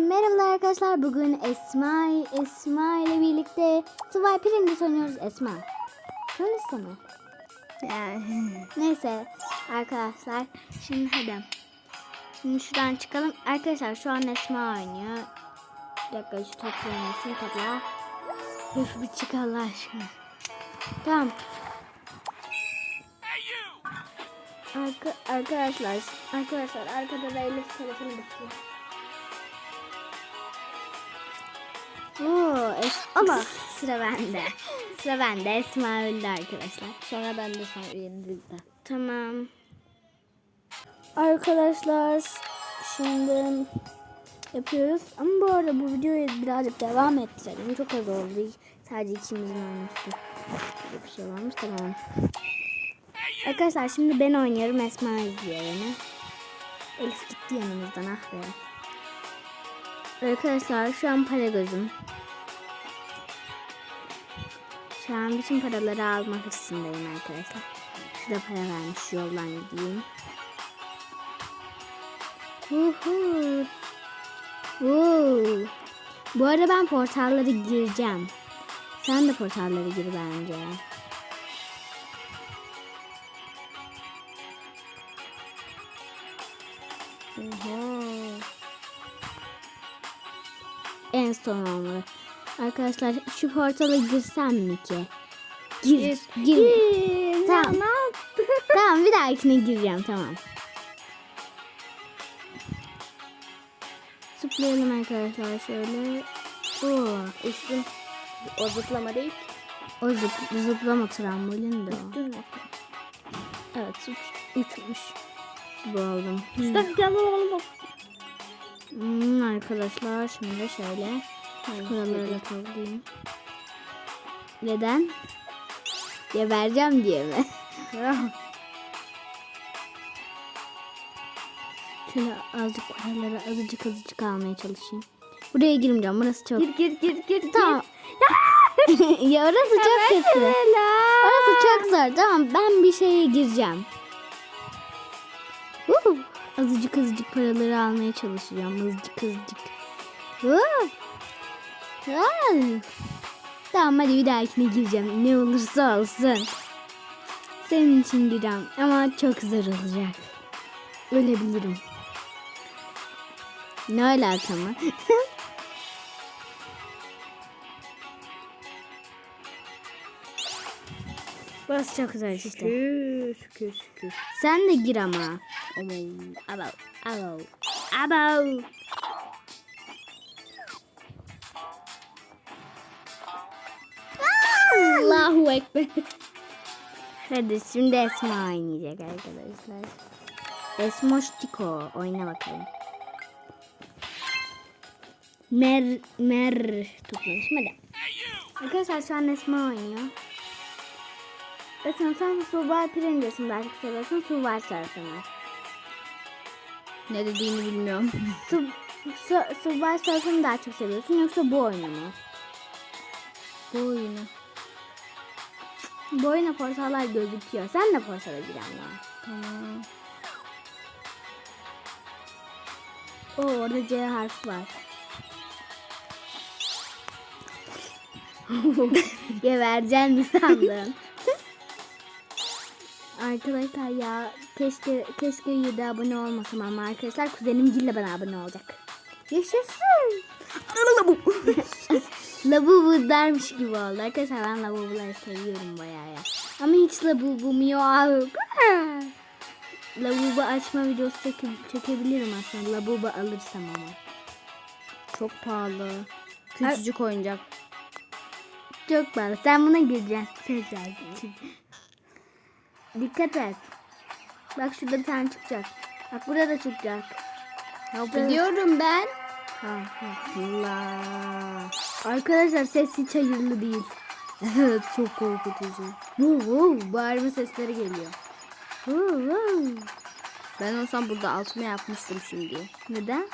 merhabalar arkadaşlar. Bugün Esma Esma ile birlikte Survivor Pringles oynuyoruz. Esma. Söylesene. Yani. Neyse arkadaşlar. Şimdi hadi. Şimdi şuradan çıkalım. Arkadaşlar şu an Esma oynuyor. Bir dakika şu toplayamıyorsun topla. Üf bir çık Allah aşkına. Tamam. Arka, arkadaşlar, arkadaşlar arkada da Elif telefonu bakıyor. Oo, es ama sıra bende. Sıra bende. Esma öldü arkadaşlar. Sonra ben de sana yenildim. Tamam. Arkadaşlar şimdi yapıyoruz. Ama bu arada bu videoyu birazcık devam ettirelim. Çok az oldu. Sadece ikimizin oynamıştı. Böyle bir şey varmış tamam. Arkadaşlar şimdi ben oynuyorum. Esma izliyor beni. Elif gitti yanımızdan ah be. Arkadaşlar şu an para gözüm. Şu an bütün paraları almak hırsındayım arkadaşlar. Şurada para vermiş yoldan gideyim. Uhu. Uhu. Bu arada ben portalları gireceğim. Sen de portalları gir bence. En son olmalı. Arkadaşlar şu portala girsem mi ki? Gir. Gir. Tamam. Ne yaptın? tamam bir dahakine gireceğim tamam. Zıplayalım arkadaşlar şöyle. Oo, Üstün. O zıplama değil. o zıp, zıplama trambolin de o. Evet üç, üçmüş. Bu oldum. Üstten gel oğlum. Hmm, arkadaşlar şimdi şöyle. Da toplayayım. Neden? Ya vereceğim diye mi? Şöyle azıcık paraları azıcık azıcık almaya çalışayım. Buraya girmeyeceğim. Burası çok... Gir gir gir gir. Tamam. ya orası çok kötü. Orası çok zor. Tamam ben bir şeye gireceğim. Uh, azıcık azıcık paraları almaya çalışacağım. Azıcık azıcık. Uh. Ah. Tamam hadi bir dahakine gireceğim. Ne olursa olsun. Senin için gireceğim. Ama çok zor olacak. Ölebilirim. Ne alaka mı? Burası çok zor işte. Şükür şükür şükür. Sen de gir ama. Aman. Abo. Abo. Abo. Allahu Ekber. Hadi şimdi Esma oynayacak arkadaşlar. Esmoş Tiko oyna bakalım. Mer mer toplamışım hadi. Arkadaşlar şu an Esma oynuyor. Esma sen Subar Prenges'ini daha çok seviyorsun Subar Surfer'ı. Ne dediğini bilmiyorum. Su, su, Subar Surfer'ı daha çok seviyorsun yoksa bu oyunu mu? Bu oyunu. Bu oyuna portallar gözüküyor. Sen de portala gir ama. Tamam. Oo orada C harfi var. Gebercen mi sandın? Arkadaşlar ya keşke keşke 7 abone olmasam ama arkadaşlar kuzenim Gille bana abone olacak. Yaşasın. Labubu dermiş gibi oldu. Arkadaşlar ben labubuları seviyorum bayağı ya. Ama hiç labubum yok. Labubu açma videosu çeke- çekebilirim aslında. Labubu alırsam ama. Çok pahalı. Küçücük oyuncak. Çok pahalı. Sen buna gireceksin. Söz verdim. Dikkat et. Bak şurada bir tane çıkacak. Bak burada da çıkacak. Ya biliyorum ben. Tamam. Allah. Arkadaşlar ses hiç hayırlı değil. Evet çok korkutucu. Vuv vuv bağırma sesleri geliyor. Vuv vuv. Ben olsam burada altıma yapmıştım şimdi. Neden?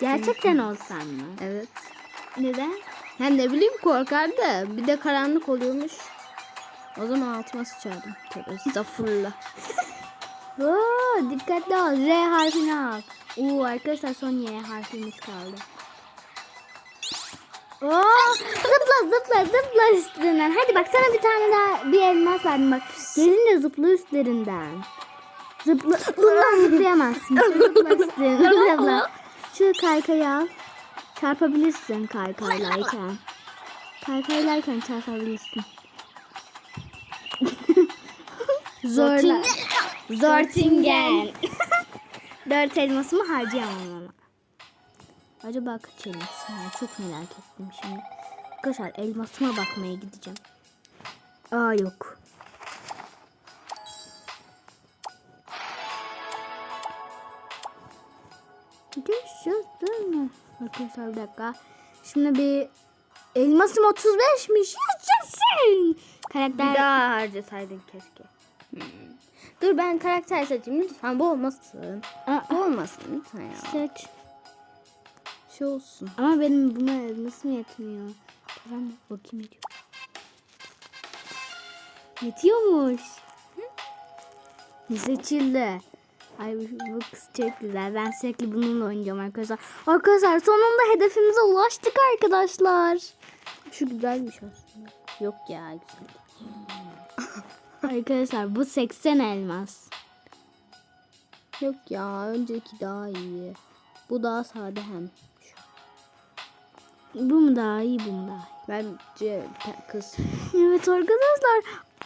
Gerçekten olsan mı? Evet. Neden? Ya ne bileyim korkardı. Bir de karanlık oluyormuş. O zaman altıma sıçardım. Tövbe estağfurullah. Oo, dikkatli ol. R harfini al. Oo, arkadaşlar son Y harfimiz kaldı. Oo, zıpla zıpla zıpla üstlerinden. Hadi bak sana bir tane daha bir elmas verdim bak. Gelince zıpla üstlerinden. Zıpla. Bundan zıplayamazsın. Zıpla üstlerinden. Zıpla. Şu kaykayı al. Çarpabilirsin kaykaylarken. Kaykaylarken çarpabilirsin. Zorla. Zortingen. Dört elmasımı harcayamam ama. Acaba kaç elmasım var? Çok merak ettim şimdi. Arkadaşlar elmasıma bakmaya gideceğim. Aa yok. Yaşasın. Arkadaşlar bir dakika. Şimdi bir elmasım 35'miş. Yaşasın. Karakter... Bir daha harcasaydın keşke. Hmm. Dur ben karakter seçeyim lütfen bu olmasın. Aa, Bu olmasın lütfen ya. seç. Şey olsun. Ama benim buna elmasım yetmiyor. Param bakayım yetiyor. Yetiyormuş. Seçildi. Ay bu, bu kız çok güzel. Ben sürekli bununla oynayacağım arkadaşlar. Arkadaşlar sonunda hedefimize ulaştık arkadaşlar. Şu güzelmiş aslında. Yok ya güzel. Arkadaşlar bu 80 elmas. Yok ya önceki daha iyi. Bu daha sade hem. Bu mu daha iyi bu mu daha iyi? Bence kız. Evet arkadaşlar.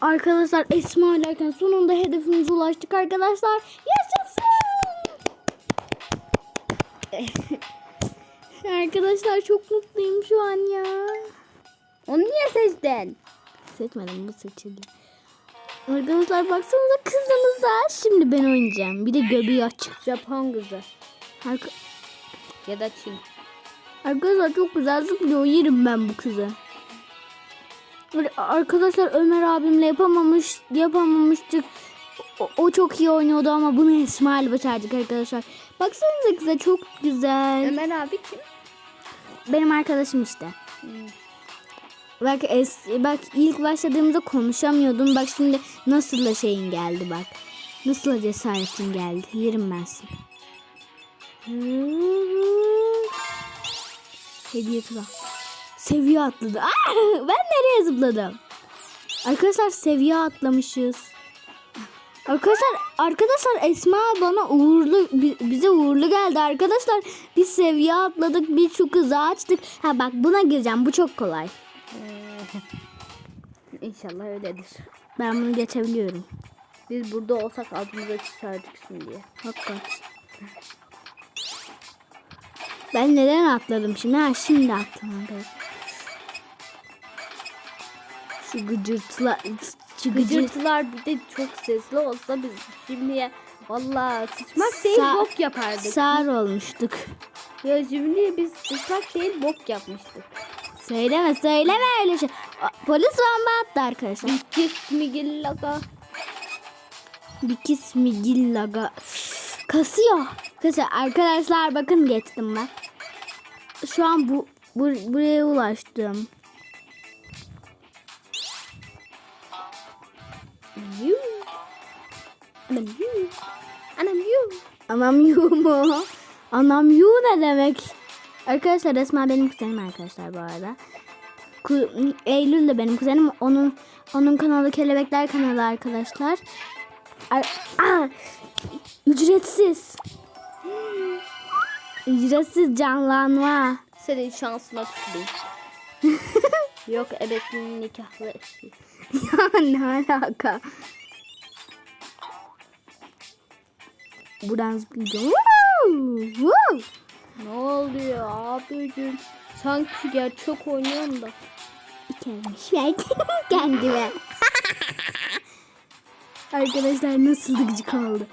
Arkadaşlar Esma ilerken sonunda hedefimize ulaştık arkadaşlar. Yaşasın. arkadaşlar çok mutluyum şu an ya. Onu niye seçtin? Seçmedim bu seçildi. Arkadaşlar baksanıza kızınıza. Şimdi ben oynayacağım. Bir de göbeği açık. Japon kızı. Arka- Ya da Çin. Arkadaşlar çok güzel zıplıyor. Yerim ben bu kızı. Arkadaşlar Ömer abimle yapamamış, yapamamıştık. O, o çok iyi oynuyordu ama bunu Esma ile başardık arkadaşlar. Baksanıza kıza çok güzel. Ömer abi kim? Benim arkadaşım işte. Bak es, bak ilk başladığımızda konuşamıyordum. Bak şimdi nasıl da şeyin geldi bak. Nasıl da cesaretin geldi. Yerim ben seni. Hediye tura. Seviye atladı. Aa, ben nereye zıpladım? Arkadaşlar seviye atlamışız. Arkadaşlar arkadaşlar Esma bana uğurlu bi- bize uğurlu geldi arkadaşlar. Biz seviye atladık. Bir şu kızı açtık. Ha bak buna gireceğim. Bu çok kolay. İnşallah öyledir. Ben bunu geçebiliyorum. Biz burada olsak altımıza çıkardık şimdiye. Hakikat. Ben neden atladım şimdi? Ha şimdi attım. Şu gıcırtılar, şu gıcırt, Gıcırtılar bir de çok sesli olsa biz şimdiye valla sıçmak değil Sa- bok yapardık. sağır olmuştuk. ya şimdi biz sıçmak değil bok yapmıştık. Söyleme söyleme öyle şey. Polis bomba attı arkadaşlar. Kiss mi gillaga. Bir kismi gillaga. Kasıyor. Kasıyor. Arkadaşlar bakın geçtim ben. Şu an bu, bu buraya ulaştım. Yuh. Anam yuh. Anam yuh. Anam yu mu? Anam yu ne demek? Arkadaşlar Esma benim kuzenim arkadaşlar bu arada. Ku- Eylül de benim kuzenim. Onun onun kanalı Kelebekler kanalı arkadaşlar. Ar- Aa! ücretsiz. Ücretsiz canlanma. Senin şansına tüküreyim. Yok ebesinin nikahlı eşi. ya ne alaka? Buradan zıplayacağım. Woo! Woo! Ne oluyor abicim? Sanki gerçek oynuyorum da. Gelmiş verdim kendime. Arkadaşlar nasıl gıcık oldu.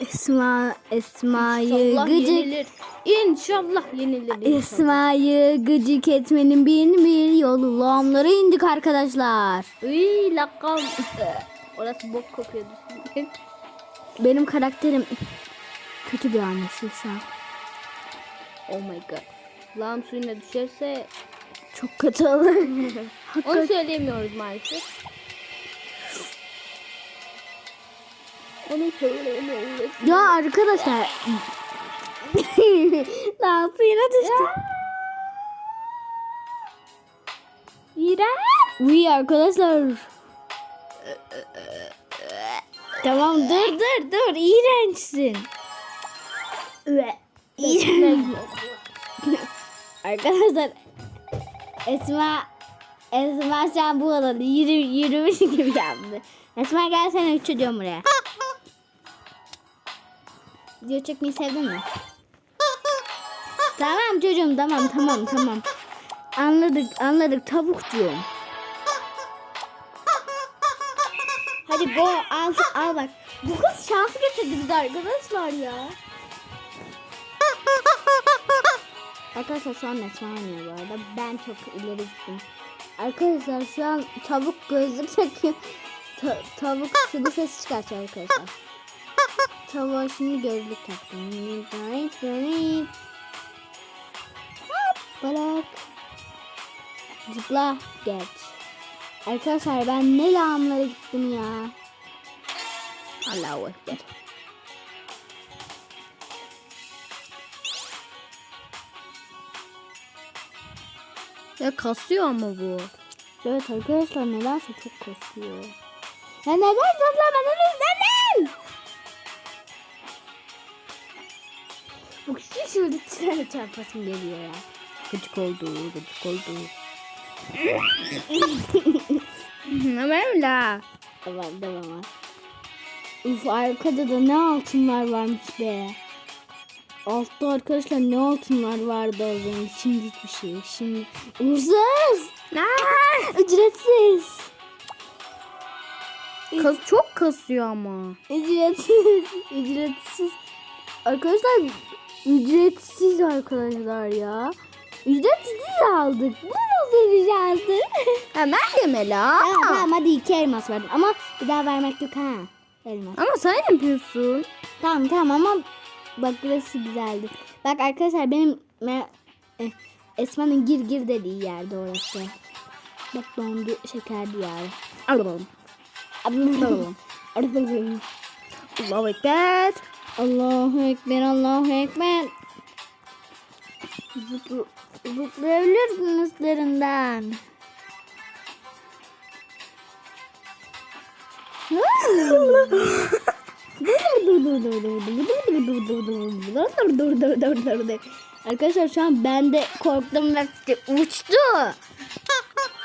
Esma, Esma'yı İnşallah gıcık, yenilir. İnşallah yenilir. inşallah. Esma'yı gıcık etmenin bin bir yolu lağımlara indik arkadaşlar. Iy lakam. Orası bok kokuyordu. Benim karakterim kötü bir annesi şu an. Oh my god. Lağım suyuna düşerse Çok kötü olur. onu söyleyemiyoruz maalesef. Onu söyleyemiyoruz. ya arkadaşlar. ne yapayım düştü. İğrenç. Uy arkadaşlar. tamam dur dur dur. İğrençsin. İğrenç. Arkadaşlar Esma Esma sen bu alanı yürü, yürümüş gibi yaptı. Esma gel sen çocuğum buraya. Video çekmeyi sevdin mi? tamam çocuğum tamam tamam tamam. Anladık anladık tavuk diyorum. Hadi go al, al bak. Bu kız şans getirdi bize arkadaşlar ya. Arkadaşlar şu an Esma oynuyor bu arada. Ben çok ileri gittim. Arkadaşlar şu an tavuk gözlük takıyor. Ta- tavuk şunu ses çıkartıyor arkadaşlar. Tavuğa şimdi gözlük taktım. Bırak. Zıpla geç. Arkadaşlar ben ne lağımlara gittim ya. Allahu Ekber. Ya kasıyor ama bu. Evet arkadaşlar nedense çok kasıyor. Ya neden zıplamadın üstünden? Bu kişi şurada trene çarpasım geliyor ya. Gıcık oldu, gıcık oldu. Ömer la. Devam devam. Uf arkada da ne altınlar varmış be. Altta arkadaşlar ne altınlar vardı az önce. Şimdi hiçbir şey. yok. Şimdi uğursuz. Ücretsiz. Kas çok kasıyor ama. Ücretsiz. Ücretsiz. Arkadaşlar ücretsiz arkadaşlar ya. Ücretsiz aldık. Bu nasıl bir şanstır? Hemen deme la. tamam tamam hadi iki elmas verdim. Ama bir daha vermek yok ha. Elmas. Ama sen yapıyorsun. Tamam tamam ama bak burası güzeldi. Bak arkadaşlar benim me- eh, Esma'nın gir gir dediği yerde orası. Bak dondu şekerli yer. Alalım. Allah'ım. Allahu Ekber. Allahu Ekber, Allahu Ekber. Zıpl zıplayabilir üstlerinden. Arkadaşlar şu an ben de korktum ve uçtu.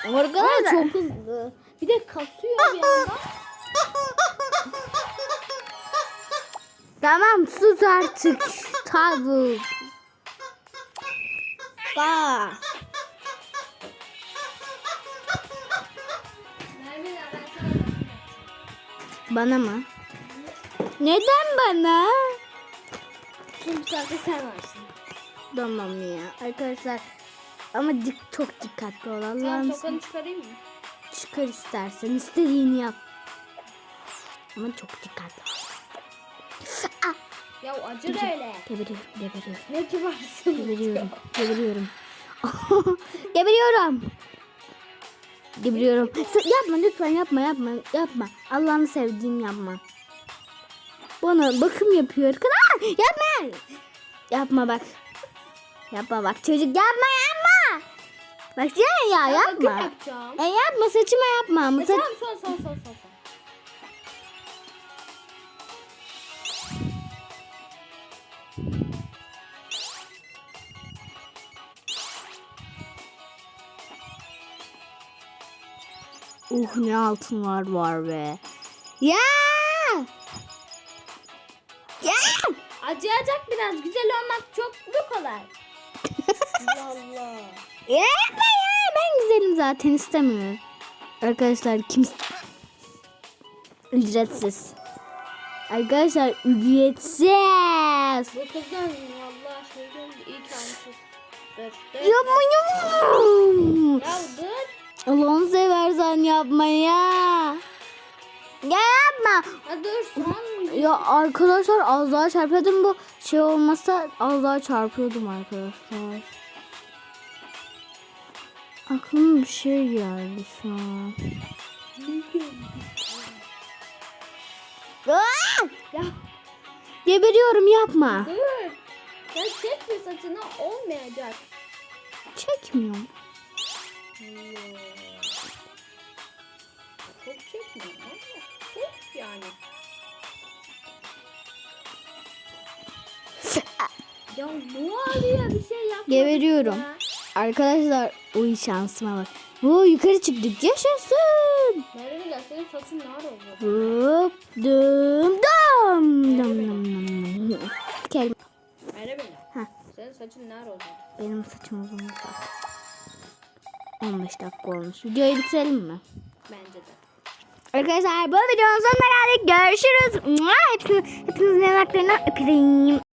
Arkadaşlar çok hızlı. Bir de kasıyor bir anda. Tamam sus artık tavuk. Ba. Bana mı? Neden bana? Çünkü sadece sen varsın. Tamam ya arkadaşlar. Ama dik, çok dikkatli ol Tamam Allah'ım. tokanı çıkarayım mı? Çıkar istersen istediğini yap. Ama çok dikkatli ol. Ya acır öyle. Geberiyorum, geberiyorum. Ne kibarsın. Geberiyorum, geberiyorum. geberiyorum. Geberiyorum. Yapma lütfen yapma yapma yapma. Allah'ını sevdiğim yapma. Bana bakım yapıyor. Aa, yapma. Yapma bak. Yapma bak çocuk yapma yapma. Bak sen ya Bakın yapma. yapacağım. E yapma saçıma yapma. E, saç- tamam son son son son. Uh ne altınlar var be. Ya! Ya! Acıyacak biraz. Güzel olmak çok mu kolay? Allah. Yapma ya. Ben güzelim zaten istemiyorum. Arkadaşlar kim... Ücretsiz. Arkadaşlar ücretsiz. Bu kızdan Allah şey geldi. İyi dur. Yapma yapma. Ya dur. Allah'ını seversen yapma ya. Ya yapma. Ya dur son. Ya arkadaşlar az daha çarpıyordum bu şey olmasa az daha çarpıyordum arkadaşlar. Aklıma bir şey geldi şu an. Ya Geberiyorum yapma. dur. Ya çekme saçını olmayacak. Çekmiyorum. Çok ama çok yani. Ya ne oluyor bir şey yapma. Geberiyorum. Ya. Arkadaşlar uy şansıma bak. Bu yukarı çıktık yaşasın. Bile senin saçın nar oldu. Hop dum. Kelime. Nerede bile? Heh. Senin saçın nar oldu. Benim saçım uzun zaten. 15 dakika olmuş. Videoyu bitirelim mi? Bence de. Arkadaşlar bu videonun sonuna geldik. Görüşürüz. Hepiniz, hepinizin yanaklarından öpeyim.